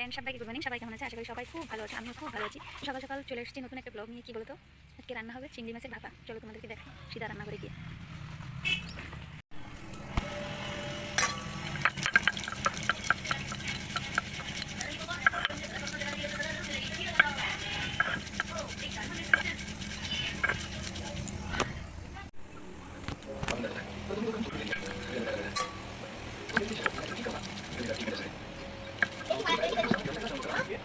Friend সবাইকে good morning সবাই কেমন আছে? আশা করি সবাই খুব ভালো আছে, আমিও খুব ভালো আছি। সকাল সকাল চলে এসেছি নতুন একটা ব্লগ নিয়ে, কি বলতো? আজকে রান্না হবে চিংড়ি মাছের ভাপা। চলো তোমাদেরকে দেখ সিধা রান্না করে গিয়ে।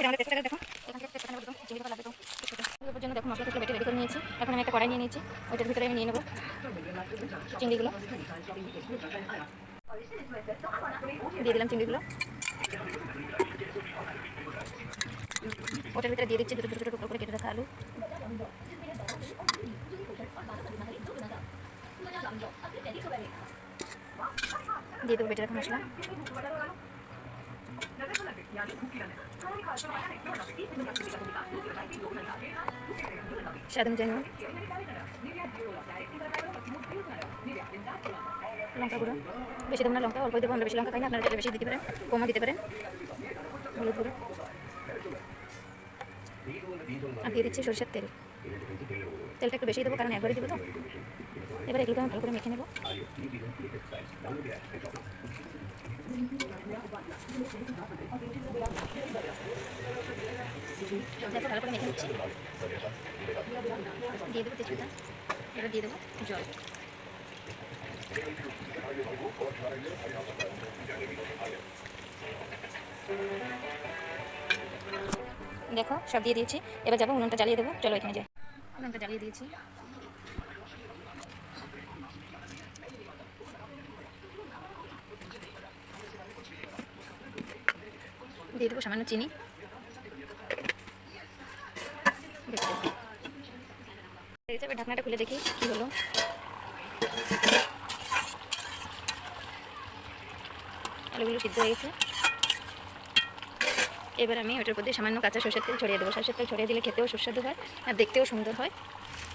এটা আমাদের তেজপাতা দেখো, এখান থেকে তেজপাতা নেব চিংড়ি লাগবে দেখো মশলা টসলা বেটে রেডি করে নিয়েছি। এখন আমি একটা কড়াই নিয়ে নিয়েছি, ওইটার ভিতরে আমি নিয়ে নেব চিংড়িগুলো। দিয়ে দিলাম চিংড়িগুলো। ওটার ভিতরে দিয়ে দিচ্ছি দুটো ছোটো টুকরো করে কেটে রাখা আলু। দিয়ে দেবো বেটে রাখা মশলা। অনুযায়ী নুন লঙ্কা গুঁড়ো বেশি দেবো না লঙ্কা অল্প দেবো আমরা বেশি লঙ্কা খাই না আপনারা বেশি দিতে পারেন কমও দিতে পারেন হলুদ গুঁড়ো আর দিয়ে দিচ্ছি সরষের তেল তেলটা একটু বেশি দেবো কারণ একবারই দেবো তো এবার এগুলোকে আমি ভালো করে মেখে নেব মেখে দিয়ে দেবো দিয়ে দেবো জল দেখো, সব দিয়ে দিয়েছি। এবার যাব উনুনটা জ্বালিয়ে দেবো। চলো এখানে যাই। উনুনটা জ্বালিয়ে দিয়েছি। দিয়ে দেবো সামান্য চিনি। এবার ঢাকনাটা খুলে দেখি কি হলো। আলুগুলো সিদ্ধ হয়ে গেছে। এবার আমি ওটার প্রতি সামান্য কাঁচা সরষের তেল ছড়িয়ে দেবো। সরষের তেল ছড়িয়ে দিলে খেতেও সুস্বাদু হয় আর দেখতেও সুন্দর হয়।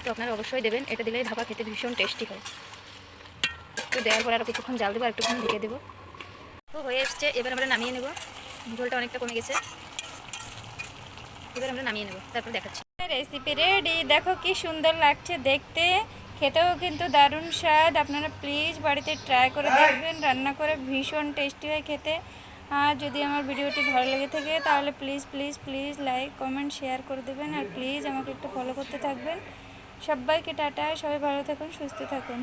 তো আপনারা অবশ্যই দেবেন, এটা দিলে ভাপা খেতে ভীষণ টেস্টি হয়। তো দেওয়ার পর আরও কিছুক্ষণ জাল দেবো আর একটুক্ষণ ঢেকে দেবো। তো হয়ে এসছে, এবার আমরা নামিয়ে নেব। ঝোলটা অনেকটা কমে গেছে। এবার আমরা নামিয়ে নেব তারপর দেখাচ্ছি। রেসিপি রেডি দেখো কি সুন্দর লাগছে দেখতে। খেতেও কিন্তু দারুণ স্বাদ। আপনারা প্লিজ বাড়িতে ট্রাই করে দেখবেন রান্না করে ভীষণ টেস্টি হয় খেতে। আর যদি আমার ভিডিওটি ভালো লেগে থাকে তাহলে please please please like comment share করে দেবেন। আর প্লিজ আমাকে একটু ফলো করতে থাকবেন। সবাইকে টাটা সবাই ভালো থাকুন সুস্থ থাকুন।